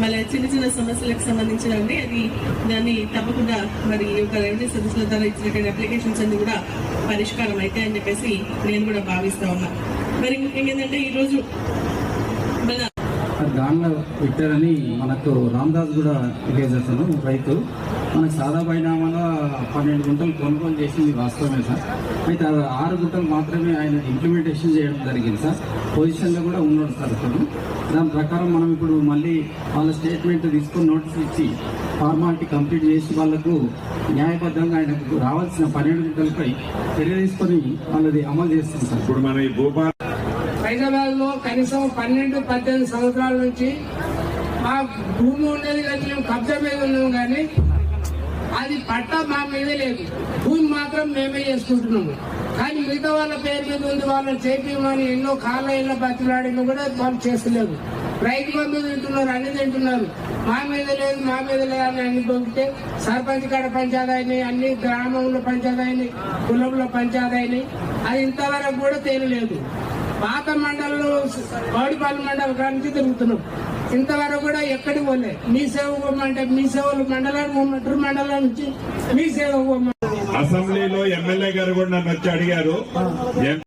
మళ్ళీ చిన్న చిన్న సమస్యలకు సంబంధించినవి అది దాన్ని తప్పకుండా మరి ఈ యొక్క రెవెన్యూ సదస్సుల ద్వారా ఇచ్చినటువంటి అప్లికేషన్స్ అన్ని కూడా పరిష్కారం అయితే అని చెప్పేసి నేను కూడా భావిస్తా ఉన్నా. మరి ముఖ్యంగా ఏంటంటే ఈరోజు దానిలో పెట్టారని మనకు రామదాస్ కూడా తెలియజేస్తాను. రైతు మనకు సాదా పరిణామంలో పన్నెండు గుంటలు కొనుగోలు చేసింది వాస్తవమే సార్. అయితే ఆరు గుంటలు మాత్రమే ఆయన ఇంప్లిమెంటేషన్ చేయడం జరిగింది సార్. పొజిషన్లో కూడా ఉన్నాడు సార్ అతను. దాని ప్రకారం మనం ఇప్పుడు మళ్ళీ వాళ్ళ స్టేట్మెంట్ తీసుకొని నోటీస్ ఇచ్చి ఫార్మాలిటీ కంప్లీట్ చేసి వాళ్ళకు న్యాయబద్ధంగా ఆయనకు రావాల్సిన పన్నెండు గుంటలపై చర్య తీసుకొని వాళ్ళది అమలు చేస్తుంది సార్. ఇప్పుడు మన ఈ భూపాల హైదరాబాద్లో కనీసం పన్నెండు పద్దెనిమిది సంవత్సరాల నుంచి మా భూమి ఉండేది కానీ మేము కబ్జా మీద ఉన్నాం కానీ అది పట్ట మా మీద లేదు. భూమి మాత్రం మేమే చేసుకుంటున్నాము. కానీ మిగతా వాళ్ళ పేరు మీద ఉంది వాళ్ళని చేపించమని ఎన్నో కాళ్ళ ఇళ్ళ బతిలాడినా కూడా వాళ్ళు చేస్తలేదు. రైతు బంధు తింటున్నారు అన్ని తింటున్నారు. మా మీద లేదు మా మీద లేదు అని అన్ని పంపితే సర్పంచ్ కాడ పంచాదాయని అన్ని గ్రామంలో పంచాదాయని కులంలో పంచాదాయని అది ఇంతవరకు కూడా తేలలేదు. పాత మండలంలో బౌడిపల్లి మండలం కాడ నుంచి తిరుగుతున్నాం. ఇంతవరకు కూడా ఎక్కడికి పోలే. మీ సేవ పోమంటే మీ సేవలు మండలానికి పోమంటారు మండలం నుంచి మీ సేవ అసెంబ్లీలో ఎమ్మెల్యే గారు కూడా నన్ను వచ్చి అడిగారు.